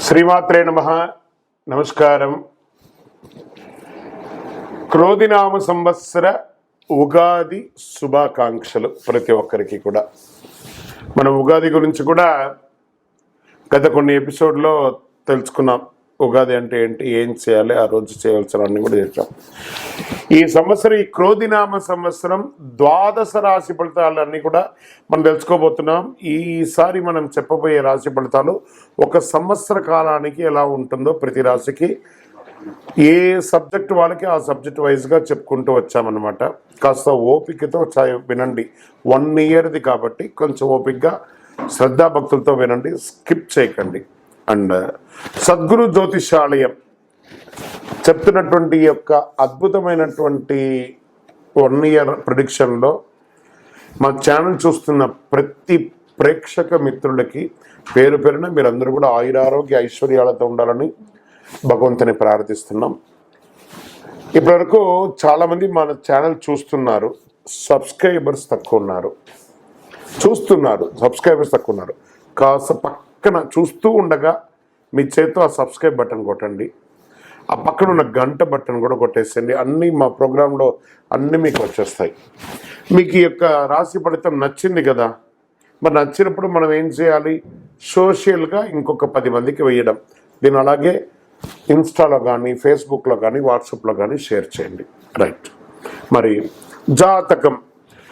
శ్రీమాత్రే నమ. నమస్కారం. క్రోధినామ సంవత్సర ఉగాది శుభాకాంక్షలు ప్రతి ఒక్కరికి కూడా. మనం ఉగాది గురించి కూడా గత కొన్ని ఎపిసోడ్లో తెలుసుకున్నాం. ఉగాది అంటే ఏంటి ఏం చేయాలి ఆ రోజు చేయవలసిన కూడా చేసాం ఈ సంవత్సరం ఈ క్రోధినామ సంవత్సరం ద్వాదశ రాశి ఫలితాలన్నీ కూడా మనం తెలుసుకోబోతున్నాం. ఈసారి మనం చెప్పబోయే రాశి ఫలితాలు ఒక సంవత్సర కాలానికి ఎలా ఉంటుందో ప్రతి రాశికి ఏ సబ్జెక్ట్ వాళ్ళకి ఆ సబ్జెక్ట్ వైజ్గా చెప్పుకుంటూ వచ్చామన్నమాట. కాస్త ఓపికతో వినండి. వన్ ఇయర్ది కాబట్టి కొంచెం ఓపికగా శ్రద్ధాభక్తులతో వినండి. స్కిప్ చేయకండి. అండ్ సద్గురు జ్యోతిషాలయం చెప్తున్నటువంటి యొక్క అద్భుతమైనటువంటి వన్ ఇయర్ ప్రొడిక్షన్లో మా ఛానల్ చూస్తున్న ప్రతి ప్రేక్షక మిత్రులకి పేరు పేరున మీరందరూ కూడా ఆయురారోగ్య ఐశ్వర్యాలతో ఉండాలని భగవంతుని ప్రార్థిస్తున్నాం. ఇప్పటివరకు చాలామంది మన ఛానల్ చూస్తున్నారు సబ్స్క్రైబర్స్ తక్కువ ఉన్నారు చూస్తున్నారు సబ్స్క్రైబర్స్ తక్కువ ఉన్నారు. కాస్త పక్కన చూస్తూ ఉండగా మీ చేతితో ఆ సబ్స్క్రైబ్ బటన్ కొట్టండి. ఆ పక్కన ఉన్న గంట బటన్ కూడా కొట్టేసేయండి. అన్నీ మా ప్రోగ్రాంలో అన్నీ మీకు వచ్చేస్తాయి. మీకు ఈ యొక్క రాశి ఫలితం నచ్చింది కదా మరి నచ్చినప్పుడు మనం ఏం చేయాలి? సోషల్గా ఇంకొక పది మందికి వేయడం. దీని అలాగే ఇన్స్టాలో కానీ ఫేస్బుక్లో కానీ వాట్సాప్లో కానీ షేర్ చేయండి. రైట్. మరి జాతకం.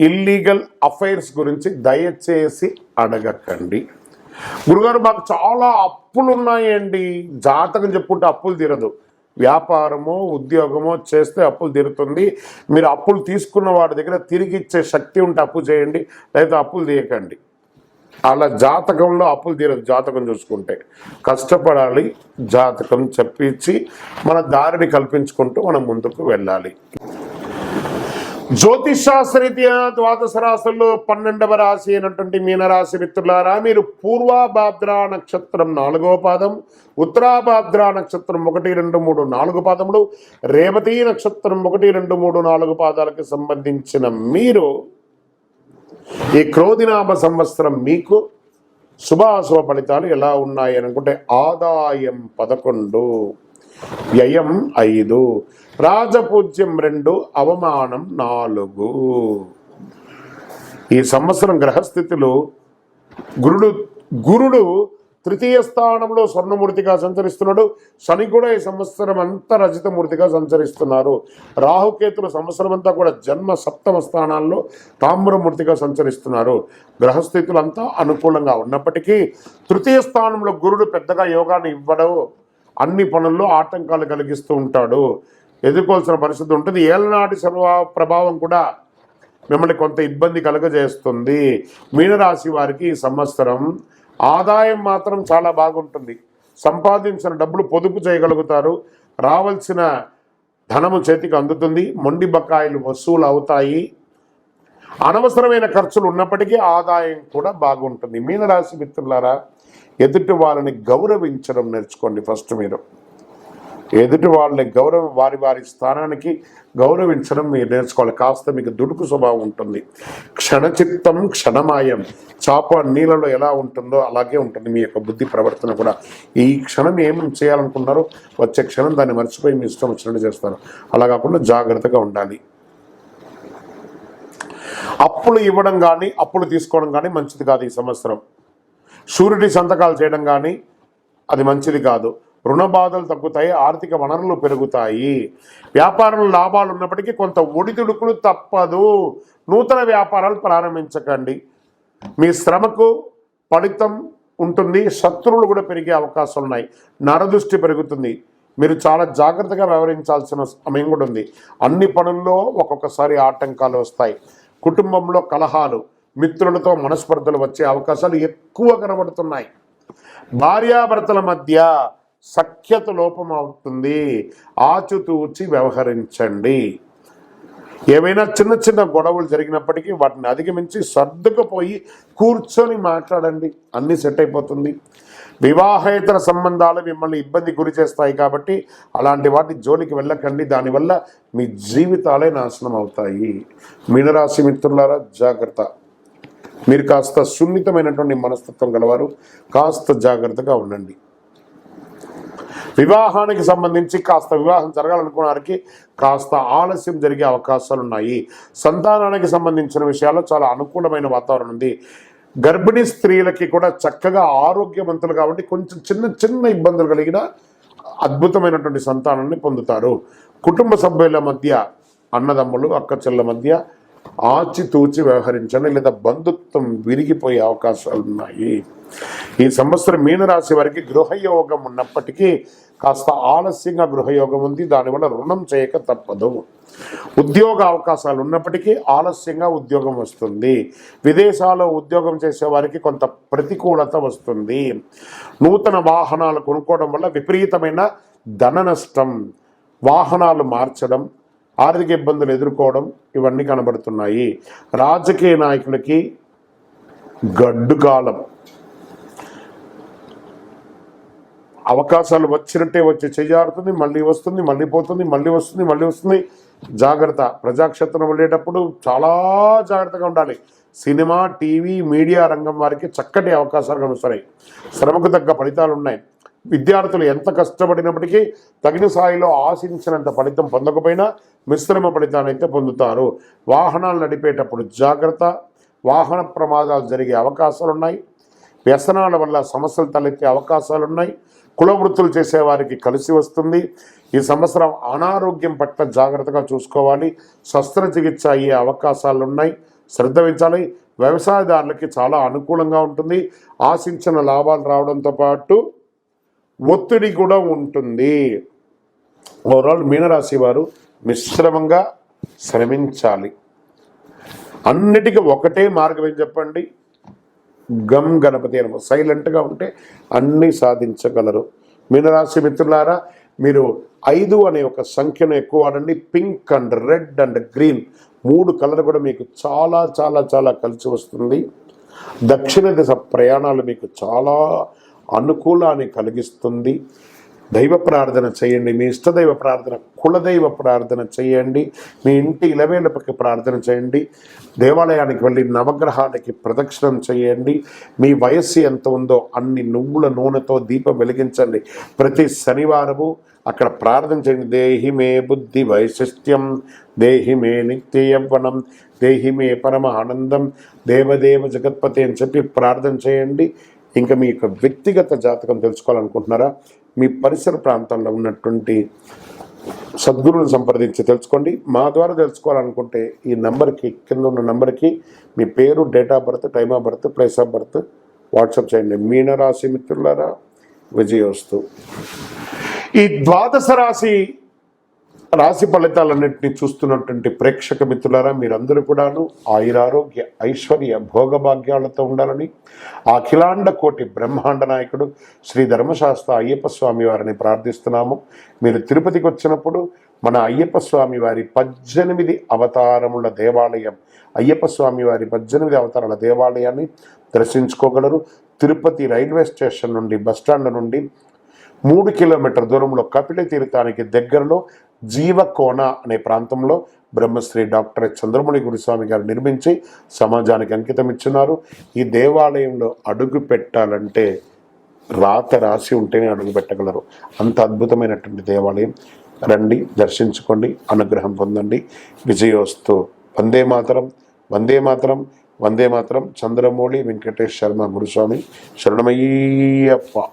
ఇల్లీగల్ అఫైర్స్ గురించి దయచేసి అడగకండి. గురుగారు మాకు చాలా అప్పులు ఉన్నాయండి జాతకం చెప్పుకుంటే అప్పులు తీరదు. వ్యాపారమో ఉద్యోగమో చేస్తే అప్పులు తీరుతుంది. మీరు అప్పులు తీసుకున్న వాడి దగ్గర తిరిగి ఇచ్చే శక్తి ఉంటే అప్పు చేయండి. లేదా అప్పులు తీయకండి. అలా జాతకంలో అప్పులు తీరదు జాతకం చూసుకుంటే. కష్టపడాలి జాతకం చెప్పించి మన దారిని కల్పించుకుంటూ మనం ముందుకు వెళ్ళాలి. జ్యోతిషాస్త్రరీత్యా ద్వాదశ రాశుల్లో పన్నెండవ రాశి అయినటువంటి మీనరాశి మిత్రులారా మీరు పూర్వాభాద్ర నక్షత్రం నాలుగవ పాదం ఉత్తరాభాద్ర నక్షత్రం ఒకటి రెండు మూడు నాలుగు పాదములు రేవతి నక్షత్రం ఒకటి రెండు మూడు నాలుగు పాదాలకు సంబంధించిన మీరు ఈ క్రోధినామ సంవత్సరం మీకు శుభాశుభ ఫలితాలు ఎలా ఉన్నాయి అనుకుంటే ఆదాయం పదకొండు వ్యయం ఐదు రాజపూజ్యం రెండు అవమానం నాలుగు. ఈ సంవత్సరం గ్రహస్థితులు గురుడు గురుడు తృతీయ స్థానంలో స్వర్ణమూర్తిగా సంచరిస్తున్నాడు. శని కూడా ఈ సంవత్సరం అంతా రజితమూర్తిగా సంచరిస్తున్నారు. రాహుకేతులు సంవత్సరం అంతా కూడా జన్మ సప్తమ స్థానాల్లో తామ్రమూర్తిగా సంచరిస్తున్నారు. గ్రహస్థితులు అంతా అనుకూలంగా ఉన్నప్పటికీ తృతీయ స్థానంలో గురుడు పెద్దగా యోగాన్ని ఇవ్వడం. అన్ని పనుల్లో ఆటంకాలు కలిగిస్తూ ఉంటాడు. ఎదుర్కోవాల్సిన పరిస్థితి ఉంటుంది. ఏలనాటి సర్వ ప్రభావం కూడా మిమ్మల్ని కొంత ఇబ్బంది కలుగజేస్తుంది. మీనరాశి వారికి ఈ సంవత్సరం ఆదాయం మాత్రం చాలా బాగుంటుంది. సంపాదించిన డబ్బులు పొదుపు చేయగలుగుతారు. రావాల్సిన ధనము చేతికి అందుతుంది. మొండి బకాయిలు వసూలు అవుతాయి. అనవసరమైన ఖర్చులు ఉన్నప్పటికీ ఆదాయం కూడా బాగుంటుంది. మీనరాశి మిత్రులారా ఎదుటి వాళ్ళని గౌరవించడం నేర్చుకోండి ఫస్ట్ మీరు. ఎదుటి వాళ్ళని గౌరవం వారి వారి స్థానానికి గౌరవించడం మీరు నేర్చుకోవాలి. కాస్త మీకు దుడుకు స్వభావం ఉంటుంది. క్షణచిత్తం క్షణమాయం. చాప నీళ్ళలో ఎలా ఉంటుందో అలాగే ఉంటుంది మీ యొక్క బుద్ధి ప్రవర్తన కూడా. ఈ క్షణం ఏం చేయాలనుకున్నారో వచ్చే క్షణం దాన్ని మర్చిపోయి మీ ఇష్టం వచ్చినట్టు చేస్తారు. అలా కాకుండా జాగ్రత్తగా ఉండాలి. అప్పులు ఇవ్వడం కానీ అప్పులు తీసుకోవడం కానీ మంచిది కాదు ఈ సంవత్సరం. షూరిటీ సంతకాలు చేయడం కానీ అది మంచిది కాదు. రుణ బాధలు తగ్గుతాయి ఆర్థిక వనరులు పెరుగుతాయి. వ్యాపారంలో లాభాలు ఉన్నప్పటికీ కొంత ఒడిదుడుకులు తప్పదు. నూతన వ్యాపారాలు ప్రారంభించకండి. మీ శ్రమకు ఫలితం ఉంటుంది శత్రువులు కూడా పెరిగే అవకాశాలు ఉన్నాయి. నరదృష్టి పెరుగుతుంది. మీరు చాలా జాగ్రత్తగా వ్యవహరించాల్సిన సమయం కూడా ఉంది. అన్ని పనుల్లో ఒక్కొక్కసారి ఆటంకాలు వస్తాయి. కుటుంబంలో కలహాలు మిత్రులతో మనస్పర్ధలు వచ్చే అవకాశాలు ఎక్కువ కనబడుతున్నాయి. భార్యాభర్తల మధ్య సఖ్యత లోపం అవుతుంది ఆచుతూచి వ్యవహరించండి. ఏవైనా చిన్న చిన్న గొడవలు జరిగినప్పటికీ వాటిని అధిగమించి సర్దుకుపోయి కూర్చొని మాట్లాడండి. అన్నీ సెట్ అయిపోతుంది. వివాహేతర సంబంధాలు మిమ్మల్ని ఇబ్బంది గురి చేస్తాయి కాబట్టి అలాంటి వాటి జోలికి వెళ్ళకండి. దానివల్ల మీ జీవితాలే నాశనం అవుతాయి. మీనరాశి మిత్రులారా జాగ్రత్త. మీరు కాస్త సున్నితమైనటువంటి మనస్తత్వం గలవారు కాస్త జాగ్రత్తగా ఉండండి. వివాహానికి సంబంధించి కాస్త వివాహం జరగాలనుకున్న వారికి కాస్త ఆలస్యం జరిగే అవకాశాలు ఉన్నాయి సంతానానికి సంబంధించిన విషయాల్లో చాలా అనుకూలమైన వాతావరణం ఉంది. గర్భిణీ స్త్రీలకి కూడా చక్కగా ఆరోగ్యవంతులు కాబట్టి కొంచెం చిన్న చిన్న ఇబ్బందులు కలిగిన అద్భుతమైనటువంటి సంతానాన్ని పొందుతారు. కుటుంబ సభ్యుల మధ్య అన్నదమ్ములు అక్క చెల్ల మధ్య ఆచితూచి వ్యవహరించండి లేదా బంధుత్వం విరిగిపోయే అవకాశాలు ఉన్నాయి. ఈ సంవత్సరం మీనరాశి వారికి గృహయోగం ఉన్నప్పటికీ కాస్త ఆలస్యంగా గృహయోగం ఉంది. దానివల్ల రుణం చేయక తప్పదు. ఉద్యోగ అవకాశాలు ఉన్నప్పటికీ ఆలస్యంగా ఉద్యోగం వస్తుంది. విదేశాల్లో ఉద్యోగం చేసే వారికి కొంత ప్రతికూలత వస్తుంది. నూతన వాహనాలు కొనుక్కోవడం వల్ల విపరీతమైన ధన నష్టం వాహనాలు మార్చడం ఆర్థిక ఇబ్బందులు ఎదుర్కోవడం ఇవన్నీ కనబడుతున్నాయి. రాజకీయ నాయకులకి గడ్డు కాలం. అవకాశాలు వచ్చినట్టే వచ్చి చేజారుతుంది మళ్ళీ వస్తుంది మళ్ళీ పోతుంది మళ్ళీ వస్తుంది మళ్ళీ వస్తుంది. జాగ్రత్త. ప్రజాక్షేత్రం వెళ్ళేటప్పుడు చాలా జాగ్రత్తగా ఉండాలి. సినిమా టీవీ మీడియా రంగం వారికి చక్కటి అవకాశాలు కలుస్తాయి శ్రమకు తగ్గ ఫలితాలు ఉన్నాయి. విద్యార్థులు ఎంత కష్టపడినప్పటికీ తగిన స్థాయిలో ఆశించినంత ఫలితం పొందకపోయినా మిశ్రమ ఫలితాన్ని అయితే పొందుతారు. వాహనాలు నడిపేటప్పుడు జాగ్రత్త వాహన ప్రమాదాలు జరిగే అవకాశాలు ఉన్నాయి వ్యసనాల వల్ల సమస్యలు తలెత్తే అవకాశాలు ఉన్నాయి కుల వృత్తులు చేసేవారికి కలిసి వస్తుంది. ఈ సంవత్సరం అనారోగ్యం పట్ల జాగ్రత్తగా చూసుకోవాలి. శస్త్రచికిత్స అయ్యే అవకాశాలు ఉన్నాయి శ్రద్ధ వహించాలి. వ్యవసాయదారులకి చాలా అనుకూలంగా ఉంటుంది. ఆశించిన లాభాలు రావడంతో పాటు ఒత్తిడి కూడా ఉంటుంది. ఓవరాల్ మీనరాశి వారు మిశ్రమంగా శ్రమించాలి. అన్నిటికీ ఒకటే మార్గం ఏం చెప్పండి? గమ్ గణపతి అనమా సైలెంట్గా ఉంటే అన్నీ సాధించగలరు. మీనరాశి మిత్రులారా మీరు ఐదు అనే ఒక సంఖ్యను ఎక్కువ వాడండి. Pink and red and green మూడు కలర్ కూడా మీకు చాలా చాలా చాలా కలిసి వస్తుంది. దక్షిణ దిశ ప్రయాణాలు మీకు చాలా అనుకూలాన్ని కలిగిస్తుంది. దైవ ప్రార్థన చేయండి. మీ ఇష్టదైవ ప్రార్థన కులదైవ ప్రార్థన చేయండి. మీ ఇంటి ఇలవేలపకి ప్రార్థన చేయండి. దేవాలయానికి వెళ్ళి నవగ్రహాలకి ప్రదక్షిణం చేయండి. మీ వయస్సు ఎంత ఉందో అన్ని నువ్వుల నూనెతో దీపం వెలిగించండి. ప్రతి శనివారము అక్కడ ప్రార్థన చేయండి. దేహి మే బుద్ధి వైశిష్ట్యం దేహి మే నిత్య యవ్వనం దేహి మే పరమ ఆనందం దేవదేవ జగత్పతి అని చెప్పి ప్రార్థన చేయండి. ఇంకా మీ యొక్క వ్యక్తిగత జాతకం తెలుసుకోవాలనుకుంటున్నారా? మీ పరిసర ప్రాంతంలో ఉన్నటువంటి సద్గురువుని సంప్రదించి తెలుసుకోండి. మా ద్వారా తెలుసుకోవాలనుకుంటే ఈ నెంబర్కి కింద ఉన్న నెంబర్కి మీ పేరు date of birth time of birth place of birth WhatsApp చేయండి. మీనరాశి మిత్రులారా విజయోస్తు ఈ ద్వాదశ రాశి రాశి ఫలితాలన్నింటినీ చూస్తున్నటువంటి ప్రేక్షక మిత్రులారా మీరందరూ కూడాను ఆయురారోగ్య ఐశ్వర్య భోగభాగ్యాలతో ఉండాలని అఖిలాండ కోటి బ్రహ్మాండ నాయకుడు శ్రీ ధర్మశాస్త్ర అయ్యప్ప స్వామి వారిని ప్రార్థిస్తున్నాము. మీరు తిరుపతికి వచ్చినప్పుడు మన అయ్యప్ప స్వామి వారి పద్దెనిమిది అవతారముల దేవాలయం అయ్యప్ప స్వామి వారి పద్దెనిమిది అవతారాల దేవాలయాన్ని దర్శించుకోగలరు. తిరుపతి రైల్వే స్టేషన్ నుండి బస్టాండ్ నుండి మూడు కిలోమీటర్ దూరంలో కపిల తీర్థానికి దగ్గరలో జీవకోన అనే ప్రాంతంలో బ్రహ్మశ్రీ డాక్టర్ చంద్రమణి గురుస్వామి గారు నిర్మించి సమాజానికి అంకితం ఇచ్చున్నారు. ఈ దేవాలయంలో అడుగు పెట్టాలంటే రాత రాసి ఉంటేనే అడుగు పెట్టగలరు. అంత అద్భుతమైనటువంటి దేవాలయం. రండి దర్శించుకోండి అనుగ్రహం పొందండి. విజయోస్తు. వందే మాతరం వందే మాతరం వందే మాతరం. చంద్రమౌళి వెంకటేష్ శర్మ గురుస్వామి. శరణమయ్యప్ప.